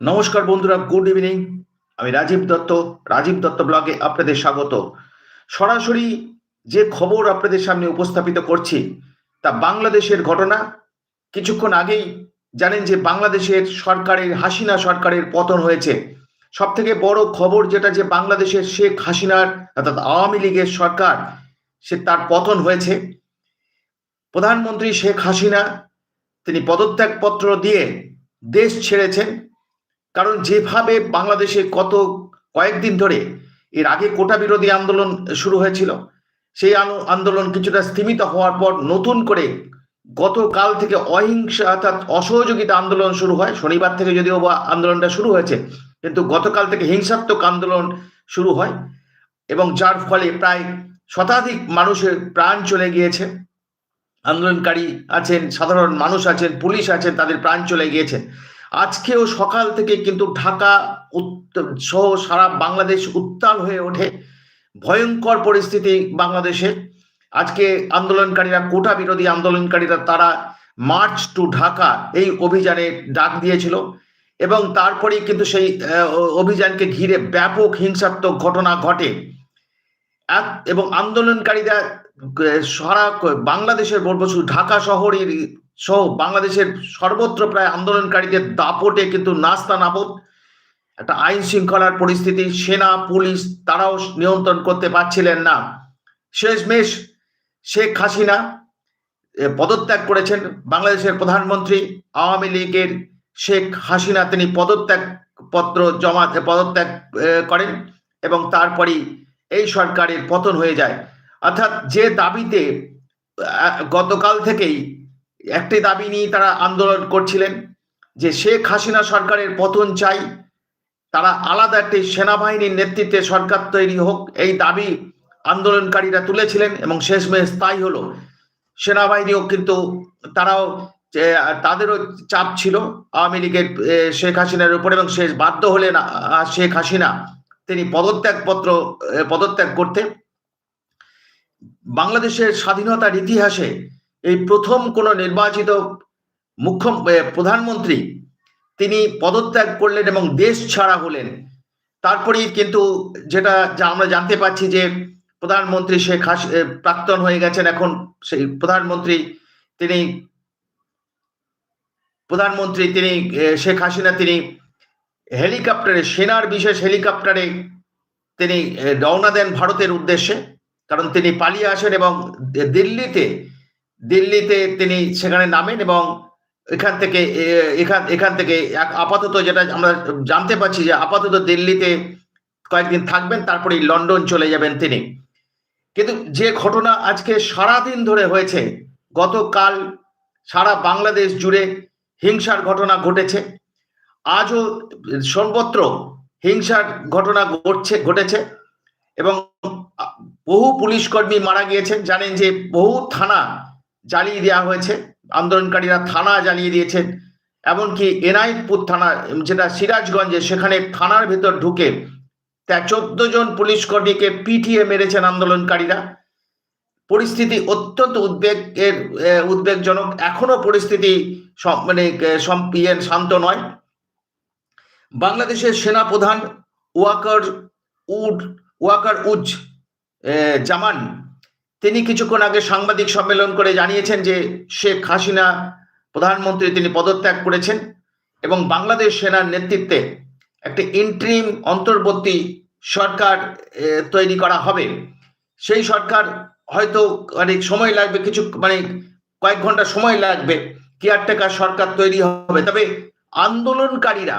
নমস্কার বন্ধুরা, good evening. আমি রাজীব দত্ত রাজীব দত্ত ব্লগে আপনাদের স্বাগত। সরাসরি যে খবর আপনাদের সামনে উপস্থাপিত করছি, তা বাংলাদেশের ঘটনা। কিছুক্ষণ আগেই জানেন যে বাংলাদেশের সরকারের, হাসিনা সরকারের পতন হয়েছে। সব থেকে বড় খবর যেটা যে বাংলাদেশের শেখ হাসিনার, অর্থাৎ আওয়ামী লীগের সরকার, সে তার পতন হয়েছে। প্রধানমন্ত্রী শেখ হাসিনা, তিনি পদত্যাগপত্র দিয়ে দেশ ছেড়েছেন। কারণ যেভাবে বাংলাদেশে কত কয়েকদিন ধরে এর আগে কোটা বিরোধী আন্দোলন শুরু হয়েছিল, সেই আনো- আন্দোলন কিছুটা স্থিমিত হওয়ার পর নতুন করে গতকাল থেকে অহিংসা অর্থাৎ অসহযোগিতা আন্দোলন শুরু হয়। শনিবার থেকে যদিও বা আন্দোলনটা শুরু হয়েছে, কিন্তু গতকাল থেকে হিংসাত্মক আন্দোলন শুরু হয় এবং যার ফলে প্রায় শতাধিক মানুষের প্রাণ চলে গিয়েছে। আন্দোলনকারী আছেন, সাধারণ মানুষ আছেন, পুলিশ আছেন, তাদের প্রাণ চলে গিয়েছে। আজকেও সকাল থেকে কিন্তু ঢাকা সহ সারা বাংলাদেশ উত্তাল হয়ে ওঠে। ভয়ঙ্কর পরিস্থিতি বাংলাদেশে। আজকে আন্দোলনকারীরা, কোটা বিরোধী আন্দোলনকারীরা, তারা মার্চ টু ঢাকা এই অভিযানে ডাক দিয়েছিল। এবং তারপরেই কিন্তু সেই অভিযানকে ঘিরে ব্যাপক হিংসাত্মক ঘটনা ঘটে। এবং আন্দোলনকারীরা সারা বাংলাদেশের বলব শুধু ঢাকা শহরের সহ বাংলাদেশের সর্বত্র প্রায় আন্দোলনকারীদের দাপটে কিন্তু নাস্তা নাবদ। একটা আইন শৃঙ্খলার পরিস্থিতি, সেনা, পুলিশ তারাও নিয়ন্ত্রণ করতে পারছিলেন না। শেষমেশ শেখ হাসিনা পদত্যাগ করেছেন। বাংলাদেশের প্রধানমন্ত্রী আওয়ামী লীগের শেখ হাসিনা তিনি পদত্যাগ পত্র জমা পদত্যাগ করেন এবং তারপরেই এই সরকারের পতন হয়ে যায়। অর্থাৎ যে দাবিতে গতকাল থেকেই একটি দাবি নিয়ে তারা আন্দোলন করছিলেন যে শেখ হাসিনা সরকারের পতন চাই, তারা আলাদা একটি সেনাবাহিনীর নেতৃত্বে সরকার তৈরি হোক, এই দাবি আন্দোলনকারীরা তুলেছিলেন এবং শেষমেশ তাই হলো। সেনাবাহিনীও কিন্তু তারাও তাদেরও চাপ ছিল আওয়ামী লীগের শেখ হাসিনার উপর এবং শেষ বাধ্য হলেন শেখ হাসিনা তিনি পদত্যাগপত্র পদত্যাগ করতে। বাংলাদেশের স্বাধীনতার ইতিহাসে এই প্রথম কোন নির্বাচিত মুখ্য প্রধানমন্ত্রী তিনি পদত্যাগ করলেন এবং দেশ ছাড়া হলেন। তারপরেই কিন্তু যেটা যা আমরা জানতে পারছি যে প্রধানমন্ত্রী শেখ হাসি প্রাক্তন হয়ে গেছেন এখন সেই প্রধানমন্ত্রী তিনি প্রধানমন্ত্রী তিনি শেখ হাসিনা তিনি হেলিকপ্টারে, সেনার বিশেষ হেলিকপ্টারে তিনি রওনা দেন ভারতের উদ্দেশ্যে। কারণ তিনি পালিয়ে আসেন এবং দিল্লিতে দিল্লিতে তিনি সেখানে নামেন এবং এখান থেকে এখান এখান থেকে আপাতত যেটা আমরা জানতে পারছি যে আপাতত দিল্লিতে কয়েকদিন থাকবেন তারপরে লন্ডন চলে যাবেন তিনি। কিন্তু যে ঘটনা আজকে সারাদিন ধরে হয়েছে, গতকাল সারা বাংলাদেশ জুড়ে হিংসার ঘটনা ঘটেছে। আজও সর্বত্র হিংসার ঘটনা ঘটছে, ঘটেছে এবং বহু পুলিশ কর্মী মারা গিয়েছেন। জানেন যে বহু থানা জ্বালিয়ে দেওয়া হয়েছে। আন্দোলনকারীরা থানা জ্বালিয়ে দিয়েছেন। এমনকি এনায়েতপুর থানা, যেটা সিরাজগঞ্জে, সেখানে থানার ভেতর ঢুকে চোদ্দ জন পুলিশ কর্মীকে পিটিয়ে মেরেছেন আন্দোলনকারীরা। পরিস্থিতি অত্যন্ত উদ্বেগের উদ্বেগজনক। এখনও পরিস্থিতি মানে ইয়ে শান্ত নয়। বাংলাদেশের সেনা প্রধান ওয়াকার উড ওয়াকার উজ জামান তিনি কিছুক্ষণ আগে সাংবাদিক সম্মেলন করে জানিয়েছেন যে শেখ হাসিনা প্রধানমন্ত্রী তিনি পদত্যাগ করেছেন এবং বাংলাদেশ সেনার নেতৃত্বে একটি ইন্ট্রিম অন্তর্বর্তী সরকার তৈরি করা হবে। সেই সরকার হয়তো অনেক সময় লাগবে, কিছু মানে কয়েক ঘণ্টা সময় লাগবে কেয়ারটেকার সরকার তৈরি হবে। তবে আন্দোলনকারীরা,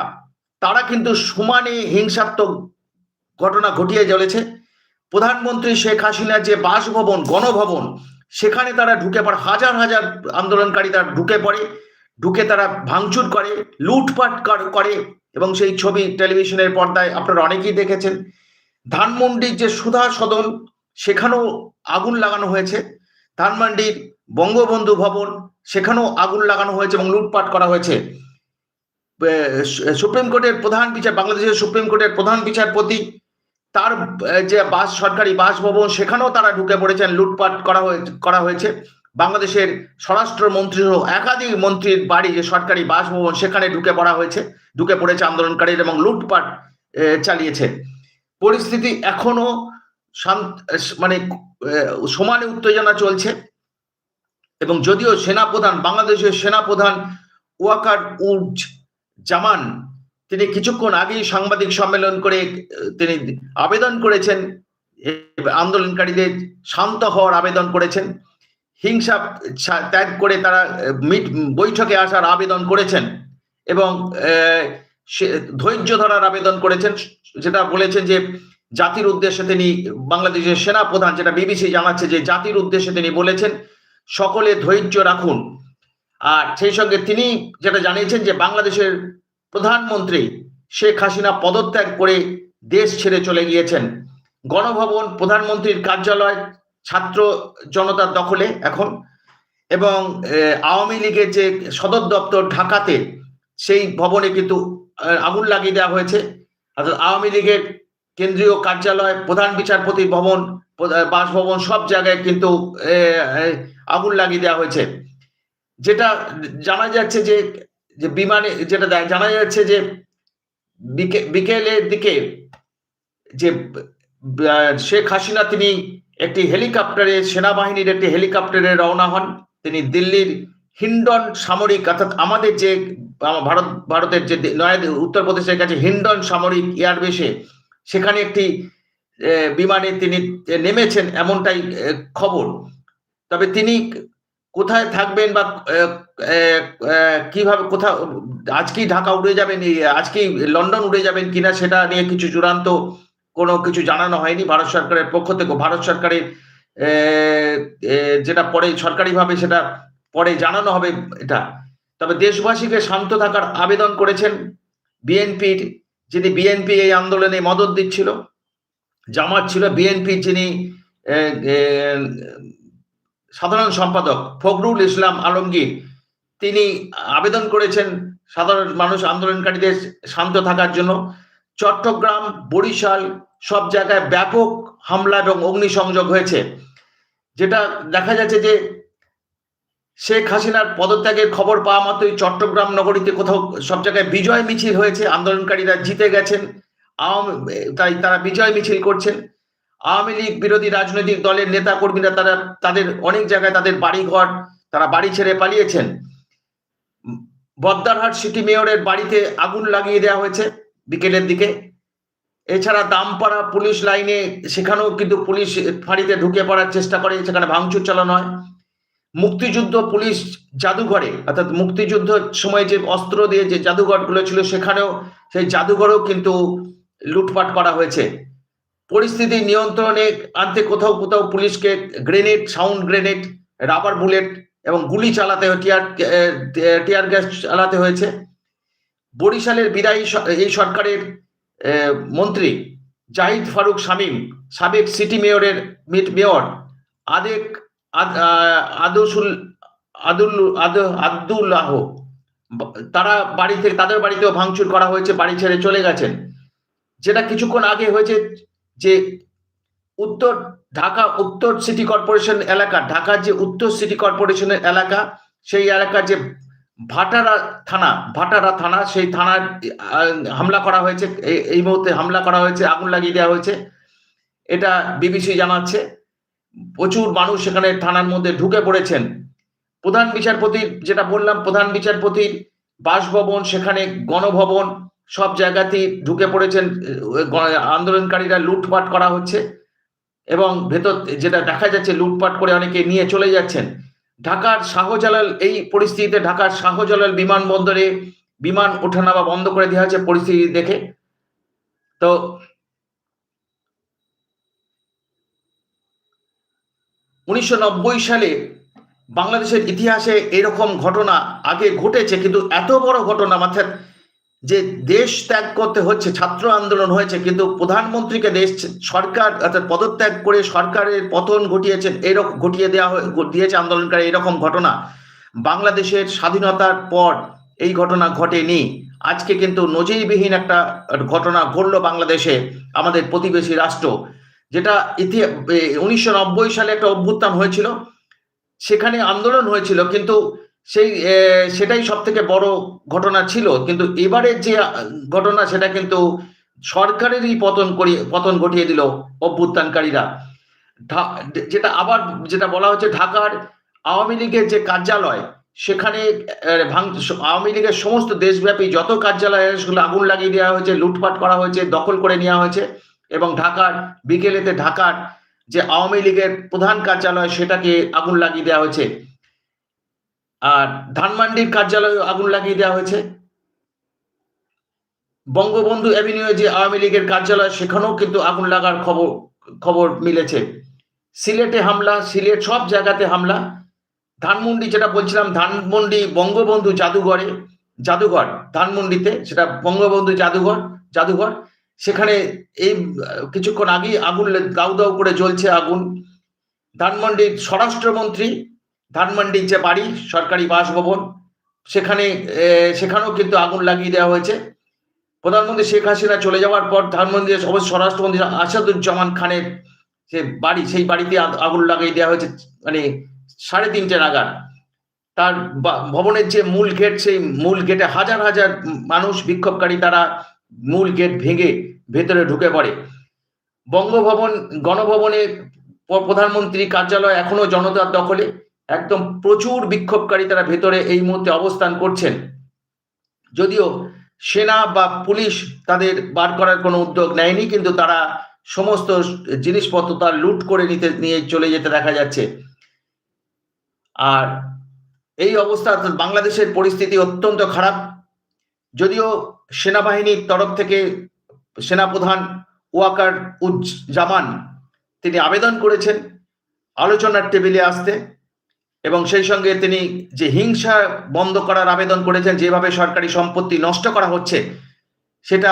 তারা কিন্তু সমানে হিংসাত্মক ঘটনা ঘটিয়ে চলেছে। প্রধানমন্ত্রী শেখ হাসিনার যে বাসভবন, গণভবন, সেখানে তারা ঢুকে পড়ে, হাজার হাজার আন্দোলনকারী তারা ঢুকে পড়ে, ঢুকে তারা ভাঙচুর করে, লুটপাট করে এবং সেই ছবি টেলিভিশনের পর্দায় আপনারা অনেকেই দেখেছেন। ধানমন্ডির যে সুধা সদন সেখানেও আগুন লাগানো হয়েছে। ধানমন্ডির বঙ্গবন্ধু ভবন, সেখানেও আগুন লাগানো হয়েছে এবং লুটপাট করা হয়েছে। সুপ্রিম কোর্টের প্রধান বিচার, বাংলাদেশের সুপ্রিম কোর্টের প্রধান বিচারপতি তার যে বাস, সরকারি বাসভবন, সেখানেও তারা ঢুকে পড়েছেন, লুটপাট করা করা হয়েছে। বাংলাদেশের স্বরাষ্ট্রমন্ত্রী সহ একাধিক মন্ত্রীর বাড়ি যে সরকারি বাসভবন, সেখানে ঢুকে পড়া হয়েছে। ঢুকে পড়েছে আন্দোলনকারীর এবং লুটপাট চালিয়েছে। পরিস্থিতি এখনও মানে সমানে উত্তেজনা চলছে। এবং যদিও সেনাপ্রধান, বাংলাদেশের সেনাপ্রধান ওয়াকার উজ জামান তিনি কিছুক্ষণ আগেই সাংবাদিক সম্মেলন করে তিনি আবেদন করেছেন আন্দোলনকারীদের শান্ত হওয়ার আবেদন করেছেন। হিংসা ত্যাগ করে তারা মিট, বৈঠকে আসার আবেদন করেছেন এবং ধৈর্য ধরার আবেদন করেছেন। যেটা বলেছেন যে, জাতির উদ্দেশ্যে তিনি বাংলাদেশের সেনা প্রধান যেটা বিবিসি জানাচ্ছে যে, জাতির উদ্দেশ্যে তিনি বলেছেন, সকলে ধৈর্য রাখুন। আর সেই সঙ্গে তিনি যেটা জানিয়েছেন যে, বাংলাদেশের প্রধানমন্ত্রী শেখ হাসিনা পদত্যাগ করে দেশ ছেড়ে চলে গিয়েছেন। গণভবন প্রধানমন্ত্রীর কার্যালয়, ছাত্র জনতার দখলে এখন এবং আওয়ামী লীগের যে সদর দপ্তর ঢাকাতে সেই ভবনে কিন্তু আগুন লাগিয়ে দেওয়া হয়েছে। অর্থাৎ আওয়ামী লীগের কেন্দ্রীয় কার্যালয়, প্রধান বিচারপতির ভবন বাসভবন সব জায়গায় কিন্তু আগুন লাগিয়ে দেওয়া হয়েছে। যেটা জানা যাচ্ছে যে যে বিমানে, যেটা জানা যাচ্ছে যে বিকে- বিকেলের দিকে যে শেখ হাসিনা তিনি একটি হেলিকপ্টারে, সেনাবাহিনীর একটি হেলিকপ্টারে রওনা হন। তিনি দিল্লির হিন্ডন সামরিক, অর্থাৎ আমাদের যে ভারত, ভারতের যে নয়া উত্তরপ্রদেশের কাছে হিন্ডন সামরিক এয়ারবেসে, সেখানে একটি বিমানে তিনি নেমেছেন এমনটাই খবর। তবে তিনি কোথায় থাকবেন বা কীভাবে কোথাও আজকেই ঢাকা উড়ে যাবেন আজকেই লন্ডন উড়ে যাবেন কিনা সেটা নিয়ে কিছু চূড়ান্ত কোনো কিছু জানানো হয়নি ভারত সরকারের পক্ষ থেকে। ভারত সরকারের যেটা পরে সরকারিভাবে সেটা পরে জানানো হবে এটা। তবে দেশবাসীকে শান্ত থাকার আবেদন করেছেন বিএনপির যিনি বিএনপি এই আন্দোলনে মদত দিচ্ছিল, জামাত ছিল বিএনপি যিনি সাধারণ সম্পাদক ফখরুল ইসলাম আলমগীর, তিনি আবেদন করেছেন সাধারণ মানুষ আন্দোলনকারীদের শান্ত থাকার জন্য। চট্টগ্রাম, বরিশাল সব জায়গায় ব্যাপক হামলা এবং অগ্নিসংযোগ হয়েছে। যেটা দেখা যাচ্ছে যে শেখ হাসিনার পদত্যাগের খবর পাওয়া মাত্রই চট্টগ্রাম নগরীতে কোথাও সব জায়গায় বিজয় মিছিল হয়েছে। আন্দোলনকারীরা জিতে গেছেন। আওয়ামী তাই তারা বিজয় মিছিল করছেন। আওয়ামী লীগ বিরোধী রাজনৈতিক দলের নেতা কর্মীরা তারা তাদের অনেক জায়গায় তাদের বাড়িঘর, তারা বাড়ি ছেড়ে পালিয়েছেন। বদ্দারহাট সিটি মেয়রের বাড়িতে আগুন লাগিয়ে দেওয়া হয়েছে বিকেলের দিকে। এছাড়া দামপাড়া পুলিশ লাইনে সেখানেও কিন্তু পুলিশ ফাঁড়িতে ঢুকে পড়ার চেষ্টা করে, সেখানে ভাঙচুর চালানো হয়। মুক্তিযুদ্ধ পুলিশ জাদুঘরে, অর্থাৎ মুক্তিযুদ্ধ সময় যে অস্ত্র দিয়ে যে জাদুঘরগুলো ছিল, সেখানেও সেই জাদুঘরেও কিন্তু লুটপাট করা হয়েছে। পরিস্থিতি নিয়ন্ত্রণে আনতে কোথাও কোথাও পুলিশকে grenade, sound grenade, rubber bullet এবং গুলি চালাতে টিয়ার টিয়ার গ্যাস চালাতে হয়েছে। বরিশালের বিদায়ী এই সরকারের মন্ত্রী জাহিদ ফারুক শামীম, সাবেক সিটি মেয়রের মেয়র আদেক আদসুল, আদুল, আদ- আব্দুল্লাহ, তারা বাড়ি থেকে তাদের বাড়িতেও ভাঙচুর করা হয়েছে, বাড়ি ছেড়ে চলে গেছেন। যেটা কিছুক্ষণ আগে হয়েছে যে উত্তর ঢাকা উত্তর সিটি কর্পোরেশন এলাকা, ঢাকার যে উত্তর সিটি কর্পোরেশনের এলাকা, সেই এলাকার যে ভাটারা থানা ভাটারা থানা, সেই থানার হামলা করা হয়েছে। এই- এই মুহূর্তে হামলা করা হয়েছে, আগুন লাগিয়ে দেওয়া হয়েছে। এটা বিবিসি জানাচ্ছে। প্রচুর মানুষ সেখানে থানার মধ্যে ঢুকে পড়েছেন। প্রধান বিচারপতির, যেটা বললাম, প্রধান বিচারপতির বাসভবন, সেখানে গণভবন সব জায়গাতেই ঢুকে পড়েছেন আন্দোলনকারীরা লুটপাট করা হচ্ছে এবং ভেতর, যেটা দেখা যাচ্ছে লুটপাট করে অনেকে নিয়ে চলে যাচ্ছেন। ঢাকার শাহজালাল, এই পরিস্থিতিতে ঢাকার শাহজালাল বিমানবন্দরে বিমান ওঠানামা বন্ধ করে দেওয়া হয়েছে পরিস্থিতি দেখে। তো উনিশশো নব্বই সালে বাংলাদেশের ইতিহাসে এরকম ঘটনা আগে ঘটেছে, কিন্তু এত বড় ঘটনা, অর্থাৎ যে দেশ ত্যাগ করতে হচ্ছে, ছাত্র আন্দোলন হয়েছে, কিন্তু প্রধানমন্ত্রীকে দেশ সরকার অর্থাৎ পদত্যাগ করে সরকারের পতন ঘটিয়েছেন, এরকম ঘটিয়ে দেওয়া দিয়েছে আন্দোলনকারী, এরকম ঘটনা। বাংলাদেশের স্বাধীনতার পর এই ঘটনা ঘটেনি। আজকে কিন্তু নজিরবিহীন একটা ঘটনা ঘটলো বাংলাদেশে, আমাদের প্রতিবেশী রাষ্ট্র। যেটা ইতিহাস উনিশশো সালে একটা অভ্যুত্থান হয়েছিল। সেখানে আন্দোলন হয়েছিল, কিন্তু সেই সেটাই সব থেকে বড় ঘটনা ছিল। কিন্তু এবারের যে ঘটনা, সেটা কিন্তু সরকারেরই পতন করিয়ে পতন ঘটিয়ে দিল অভ্যুত্থানকারীরা। যেটা আবার, যেটা বলা হচ্ছে ঢাকার আওয়ামী লীগের যে কার্যালয়, সেখানে আওয়ামী লীগের সমস্ত দেশব্যাপী যত কার্যালয় আগুন লাগিয়ে দেওয়া হয়েছে, লুটপাট করা হয়েছে, দখল করে নেওয়া হয়েছে। এবং ঢাকার, বিকেলেতে ঢাকার যে আওয়ামী লীগের প্রধান কার্যালয়, সেটাকে আগুন লাগিয়ে দেওয়া হয়েছে। আর ধানমান্ডির কার্যালয়ে আগুন লাগিয়ে দেওয়া হয়েছে। বঙ্গবন্ধু অ্যাভিনিউ যে আওয়ামী লীগের কার্যালয়, সেখানেও কিন্তু আগুন লাগার খবর খবর মিলেছে। সিলেটে হামলা, সিলেট সব জায়গাতে হামলা। ধানমন্ডি যেটা বলছিলাম, ধানমন্ডি বঙ্গবন্ধু জাদুঘরে, জাদুঘর, ধানমন্ডিতে সেটা বঙ্গবন্ধু জাদুঘর জাদুঘর। সেখানে এই, কিছুক্ষণ আগেই আগুন দাউ দাউ করে জ্বলছে আগুন। ধানমন্ডির স্বরাষ্ট্রমন্ত্রী ধানমন্ডির যে বাড়ি, সরকারি বাসভবন। সেখানে সেখানেও কিন্তু আগুন লাগিয়ে দেওয়া হয়েছে। প্রধানমন্ত্রী শেখ হাসিনা চলে যাওয়ার পর ধানমন্ত্রী অবশ্য স্বরাষ্ট্রমন্ত্রী আসাদুজ্জামান খানের যে বাড়ি, সেই বাড়িতে আগুন লাগিয়ে দেওয়া হয়েছে মানে সাড়ে তিনটে নাগাদ। তার ভবনের যে মূল গেট, সেই মূল গেটে হাজার হাজার মানুষ, বিক্ষোভকারী তারা মূল গেট ভেঙে ভেতরে ঢুকে পড়ে। বঙ্গভবন, গণভবনে প্রধানমন্ত্রী কার্যালয় এখনও জনতার দখলে। একদম প্রচুর বিক্ষোভকারী তারা ভেতরে এই মুহূর্তে অবস্থান করছেন। যদিও সেনা বা পুলিশ তাদের বার করার কোনো উদ্যোগ নেয়নি, কিন্তু তারা সমস্ত জিনিসপত্র তার লুট করে নিতে, নিয়ে চলে যেতে দেখা যাচ্ছে। আর এই অবস্থা বাংলাদেশের পরিস্থিতি অত্যন্ত খারাপ। যদিও সেনাবাহিনীর তরফ থেকে সেনাপ্রধান ওয়াকার উজ্জামান তিনি আবেদন করেছেন। আলোচনার টেবিলে আসতে এবং সেই সঙ্গে তিনি যে হিংসা বন্ধ করার আবেদন করেছেন, যেভাবে সরকারি সম্পত্তি নষ্ট করা হচ্ছে, সেটা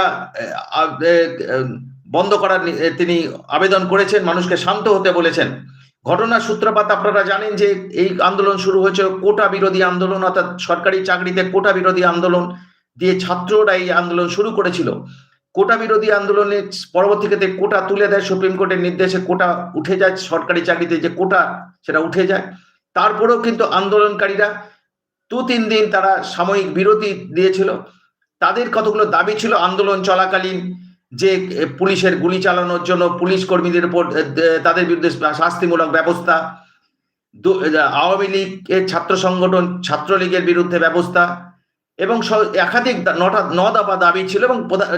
বন্ধ করার তিনি আবেদন করেছেন, মানুষকে শান্ত হতে বলেছেন। ঘটনার সূত্রপাত আপনারা জানেন যে এই আন্দোলন শুরু হয়েছে কোটা বিরোধী আন্দোলন, অর্থাৎ সরকারি চাকরিতে কোটা বিরোধী আন্দোলন দিয়ে ছাত্ররা এই আন্দোলন শুরু করেছিল। কোটা বিরোধী আন্দোলনের পরবর্তীতে কোটা তুলে দেয় সুপ্রিম কোর্টের নির্দেশে কোটা উঠে যায়, সরকারি চাকরিতে যে কোটা, সেটা উঠে যায়। তারপরেও কিন্তু আন্দোলনকারীরা দু তিন দিন তারা সাময়িক বিরতি দিয়েছিল। তাদের কতগুলো দাবি ছিল আন্দোলন চলাকালীন যে পুলিশের গুলি চালানোর জন্য পুলিশ কর্মীদের উপর তাদের বিরুদ্ধে শাস্তিমূলক ব্যবস্থা আওয়ামী লীগের ছাত্র সংগঠন, ছাত্রলীগের বিরুদ্ধে ব্যবস্থা এবং একাধিক নটা, ন দফা দাবি ছিল এবং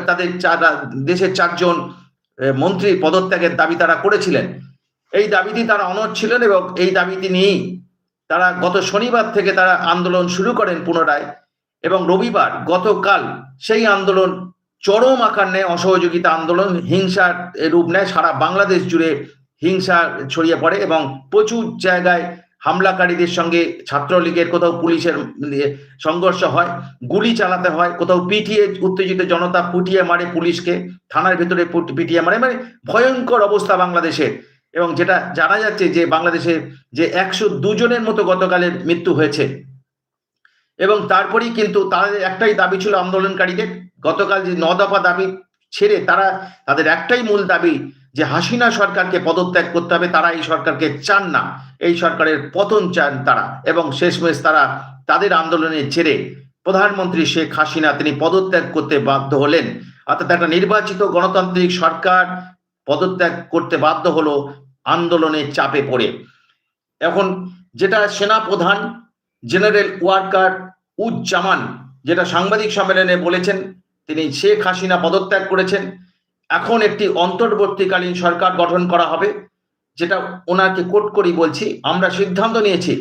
তাদের চার, দেশের চারজন মন্ত্রী পদত্যাগের দাবি তারা করেছিলেন। এই দাবিটি তারা অনড় ছিলেন এবং এই দাবিটি নিয়েই তারা গত শনিবার থেকে তারা আন্দোলন শুরু করেন পুনরায় এবং রবিবার গতকাল সেই আন্দোলন চরম আকার নেয়, অসহযোগিতা আন্দোলন, হিংসার রূপ নেয়, সারা বাংলাদেশ জুড়ে হিংসা ছড়িয়ে পড়ে এবং প্রচুর জায়গায় হামলাকারীদের সঙ্গে ছাত্রলীগের কোথাও পুলিশের সংঘর্ষ হয়, গুলি চালাতে হয়, কোথাও পিটিয়ে উত্তেজিত জনতা পুটিয়ে মারে পুলিশকে, থানার ভেতরে পুট- পিটিয়ে মারে মানে ভয়ঙ্কর অবস্থা বাংলাদেশের। এবং যেটা জানা যাচ্ছে যে বাংলাদেশে যে একশো দুজনের মতো গতকালের মৃত্যু হয়েছে। এবং তারপরেই কিন্তু তাদের একটাই দাবি ছিল আন্দোলনকারীদের। গতকাল যে ন দফা দাবি ছেড়ে তারা, তাদের একটাই মূল দাবি যে হাসিনা সরকারকে পদত্যাগ করতে হবে, তারা এই সরকারকে চান না। এই সরকারের পতন চান তারা এবং শেষমেশ তারা তাদের আন্দোলনে ছেড়ে প্রধানমন্ত্রী শেখ হাসিনা তিনি পদত্যাগ করতে বাধ্য হলেন। অর্থাৎ একটা নির্বাচিত গণতান্ত্রিক সরকার পদত্যাগ করতে বাধ্য হলো আন্দোলনের চাপে পড়ে। এখন যেটা সেনা প্রধান জেনারেল ওয়ার্কার উজ্জামান, যেটা সাংবাদিক সম্মেলনে বলেছেন, তিনি শেখ হাসিনা পদত্যাগ করেছেন, এখন একটি অন্তর্বর্তীকালীন সরকার গঠন করা হবে, যেটা ওনাকে কোট করি বলছি, আমরা সিদ্ধান্ত নিয়েছি,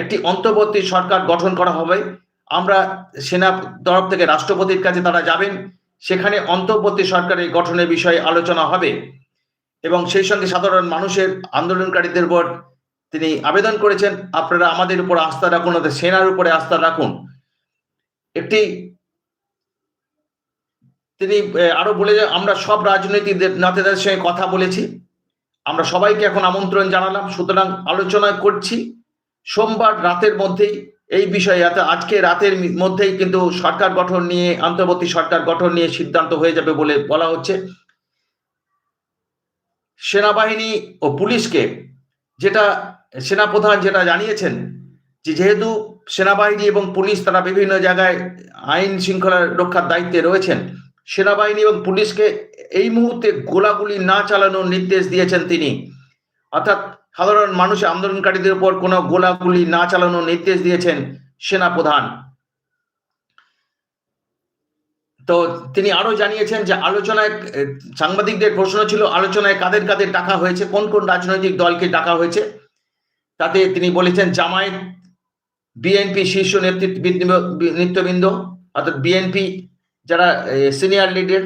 একটি অন্তর্বর্তী সরকার গঠন করা হবে, আমরা সেনা তরফ থেকে রাষ্ট্রপতির কাছে তারা যাবেন, সেখানে অন্তর্বর্তী সরকারের গঠনের বিষয়ে আলোচনা হবে। এবং সেই সঙ্গে সাধারণ মানুষের আন্দোলনকারীদের উপর তিনি আবেদন করেছেন, আপনারা আমাদের উপর আস্থা রাখুন ওদের সেনার উপরে আস্থা রাখুন। একটি তিনি আরও বলে যে, আমরা সব রাজনৈতিক নেতাদের সঙ্গে কথা বলেছি। আমরা সবাইকে এখন আমন্ত্রণ জানালাম, সুতরাং আলোচনা করছি। সোমবার রাতের মধ্যেই এই বিষয়ে আজকে রাতের মধ্যেই কিন্তু সরকার গঠন নিয়ে, অন্তর্বর্তী সরকার গঠন নিয়ে সিদ্ধান্ত হয়ে যাবে বলে বলা হচ্ছে। সেনাবাহিনী ও পুলিশকে যেটা সেনাপ্রধান যেটা জানিয়েছেন যে যেহেতু সেনাবাহিনী এবং পুলিশ তারা বিভিন্ন জায়গায় আইন শৃঙ্খলা রক্ষার দায়িত্বে রয়েছেন, সেনাবাহিনী এবং পুলিশকে এই মুহূর্তে গোলাগুলি না চালানোর নির্দেশ দিয়েছেন তিনি। অর্থাৎ সাধারণ মানুষ আন্দোলনকারীদের উপর কোনো গোলাগুলি না চালানোর নির্দেশ দিয়েছেন সেনাপ্রধান। তো তিনি আরও জানিয়েছেন যে আলোচনায় সাংবাদিকদের প্রশ্ন ছিল, আলোচনায় কাদের কাদের ডাকা হয়েছে, কোন কোন রাজনৈতিক দলকে ডাকা হয়েছে? তাতে তিনি বলেছেন, জামায়াত, বিএনপি শীর্ষ নেতৃত্ব নেতৃবৃন্দ, অর্থাৎ বিএনপি যারা সিনিয়র লিডার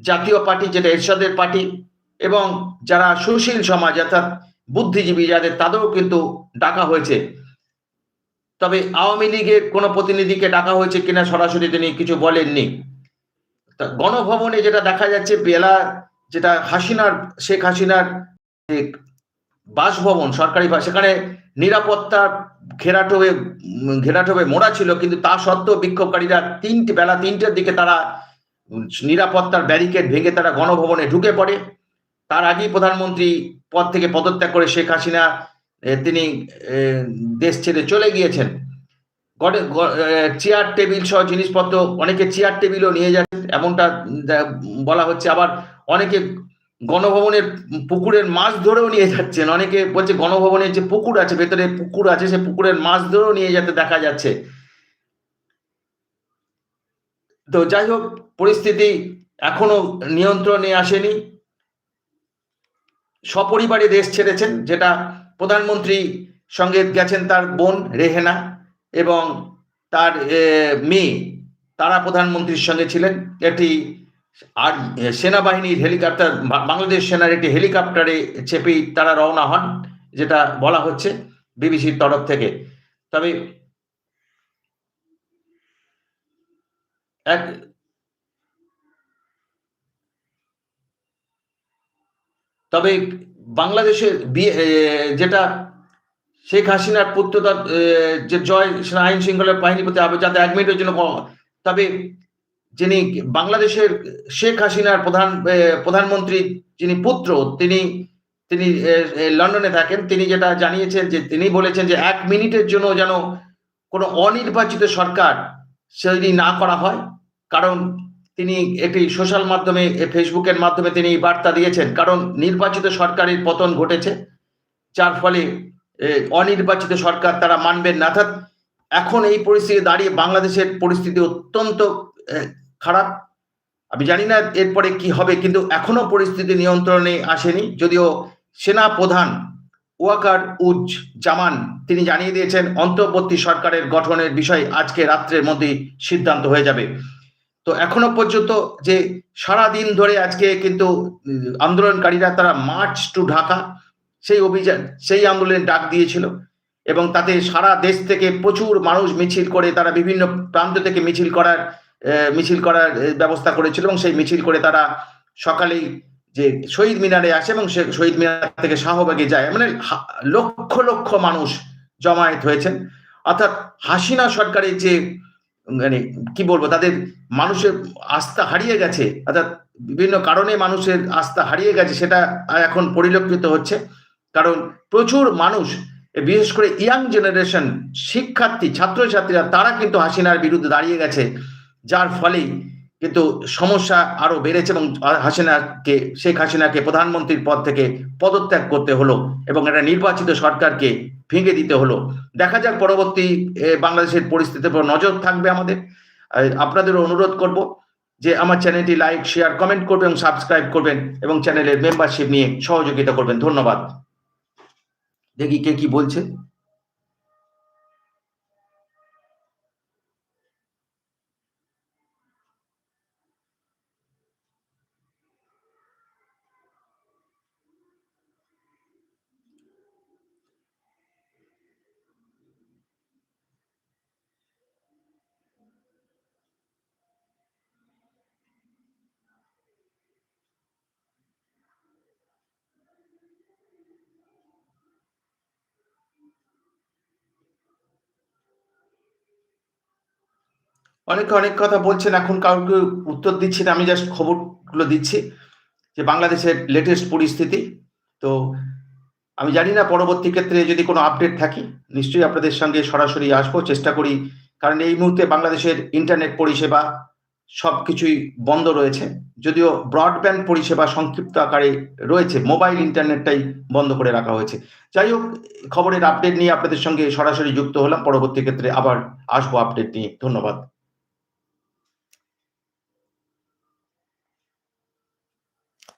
জাতীয় পার্টি যেটা এরশাদের পার্টি, এবং যারা সুশীল সমাজ, অর্থাৎ বুদ্ধিজীবী যাদের, তাদেরও কিন্তু ডাকা হয়েছে। তবে আওয়ামী লীগের কোনো প্রতিনিধিকে ডাকা হয়েছে কিনা সরাসরি তিনি কিছু বলেননি। গণভবনে যেটা দেখা যাচ্ছে, বেলা যেটা হাসিনার, শেখ হাসিনার বাসভবন, সরকারি সেখানে নিরাপত্তা ঘেরাটোবে ঘেরাটোবে মোড়া ছিল, কিন্তু তা সত্ত্বেও বিক্ষোভকারীরা তিনটে, বেলা তিনটের দিকে তারা নিরাপত্তার ব্যারিকেড ভেঙে তারা গণভবনে ঢুকে পড়ে। তার আগেই প্রধানমন্ত্রী পদ থেকে পদত্যাগ করে শেখ হাসিনা তিনি দেশ ছেড়ে চলে গিয়েছেন। গড়ে- চেয়ার টেবিল সহ জিনিসপত্র অনেকে চেয়ার টেবিলও নিয়ে যাচ্ছেন এমনটা বলা হচ্ছে। আবার অনেকে গণভবনের পুকুরের মাছ ধরেও নিয়ে যাচ্ছেন। অনেকে বলছে গণভবনের যে পুকুর আছে, ভেতরে পুকুর আছে, সে পুকুরের মাছ ধরেও নিয়ে যেতে দেখা যাচ্ছে। তো যাই হোক, পরিস্থিতি এখনও নিয়ন্ত্রণে আসেনি। সপরিবারে দেশ ছেড়েছেন, যেটা প্রধানমন্ত্রী সঙ্গে গেছেন তার বোন রেহেনা। এবং তার মেয়ে, তারা প্রধানমন্ত্রীর সঙ্গে ছিলেন। এটি আর সেনাবাহিনীর হেলিকপ্টার বাংলাদেশ সেনার একটি হেলিকপ্টারে চেপেই তারা রওনা হন, যেটা বলা হচ্ছে বিবিসির তরফ থেকে। তবে এক তবে বাংলাদেশের যেটা শেখ হাসিনার পুত্র তার, যে জয় সেনা আইন শৃঙ্খলা বাহিনী প্রতি আবে- যাতে এক মিনিটের জন্য তবে যিনি বাংলাদেশের শেখ হাসিনার প্রধান প্রধানমন্ত্রী যিনি পুত্র তিনি তিনি লন্ডনে থাকেন তিনি যেটা জানিয়েছেন যে তিনি বলেছেন যে এক মিনিটের জন্য যেন কোনো অনির্বাচিত সরকার তৈরি না করা হয়। কারণ তিনি একটি সোশ্যাল মাধ্যমে ফেসবুকের মাধ্যমে তিনি বার্তা দিয়েছেন কারণ নির্বাচিত সরকারের পতন ঘটেছে যার ফলে অনির্বাচিত সরকার তারা মানবেন না। অর্থাৎ এখন এই পরিস্থিতি দাঁড়িয়ে বাংলাদেশের পরিস্থিতি অত্যন্ত খারাপ। আমি জানি না এরপরে কি হবে, কিন্তু এখনও পরিস্থিতি নিয়ন্ত্রণে আসেনি। যদিও সেনা প্রধান ওয়াকার উজ জামান তিনি জানিয়ে দিয়েছেন, অন্তর্বর্তী সরকারের গঠনের বিষয় আজকে রাত্রের মধ্যেই সিদ্ধান্ত হয়ে যাবে। তো এখনও পর্যন্ত যে সারা দিন ধরে আজকে কিন্তু আন্দোলনকারীরা তারা মার্চ টু ঢাকা সেই অভিযান, সেই আন্দোলনের ডাক দিয়েছিল এবং তাতে সারা দেশ থেকে প্রচুর মানুষ মিছিল করে, তারা বিভিন্ন প্রান্ত থেকে মিছিল করার মিছিল করার ব্যবস্থা করেছিল এবং সেই মিছিল করে তারা সকালেই যে শহীদ মিনারে আসে এবং সে শহীদ মিনার থেকে শাহবাগে যায়। মানে লক্ষ লক্ষ মানুষ জমায়েত হয়েছেন। অর্থাৎ হাসিনা সরকারের যে মানে কি বলব, তাদের মানুষের আস্থা হারিয়ে গেছে। অর্থাৎ বিভিন্ন কারণে মানুষের আস্থা হারিয়ে গেছে, সেটা এখন পরিলক্ষিত হচ্ছে। কারণ প্রচুর মানুষ বিশেষ করে ইয়াং জেনারেশন শিক্ষার্থী, ছাত্রছাত্রীরা, তারা কিন্তু হাসিনার বিরুদ্ধে দাঁড়িয়ে গেছে। যার ফলে কিন্তু সমস্যা আরও বেড়েছে এবং হাসিনাকে, শেখ হাসিনাকে প্রধানমন্ত্রীর পদ থেকে পদত্যাগ করতে হলো এবং একটা নির্বাচিত সরকারকে ভেঙে দিতে হলো। দেখা যাক পরবর্তী বাংলাদেশের পরিস্থিতির উপর নজর থাকবে আমাদের। আপনাদেরও অনুরোধ করব যে আমার চ্যানেলটি লাইক, শেয়ার, কমেন্ট করবেন এবং সাবস্ক্রাইব করবেন এবং চ্যানেলের মেম্বারশিপ নিয়ে সহযোগিতা করবেন। ধন্যবাদ। দেখি কে কি বলছে? অনেকে অনেক কথা বলছেন, এখন কাউকে উত্তর দিচ্ছি না, আমি জাস্ট খবরগুলো দিচ্ছি যে বাংলাদেশের লেটেস্ট পরিস্থিতি। তো আমি জানি না পরবর্তী ক্ষেত্রে যদি কোনো আপডেট থাকে, নিশ্চয়ই আপনাদের সঙ্গে সরাসরি আসব, চেষ্টা করি। কারণ এই মুহূর্তে বাংলাদেশের ইন্টারনেট পরিষেবা সব কিছুই বন্ধ রয়েছে। যদিও ব্রডব্যান্ড পরিষেবা সংক্ষিপ্ত আকারে রয়েছে মোবাইল ইন্টারনেটটাই বন্ধ করে রাখা হয়েছে। যাই হোক, খবরের আপডেট নিয়ে আপনাদের সঙ্গে সরাসরি যুক্ত হলাম, পরবর্তী ক্ষেত্রে আবার আসব আপডেট নিয়ে। ধন্যবাদ।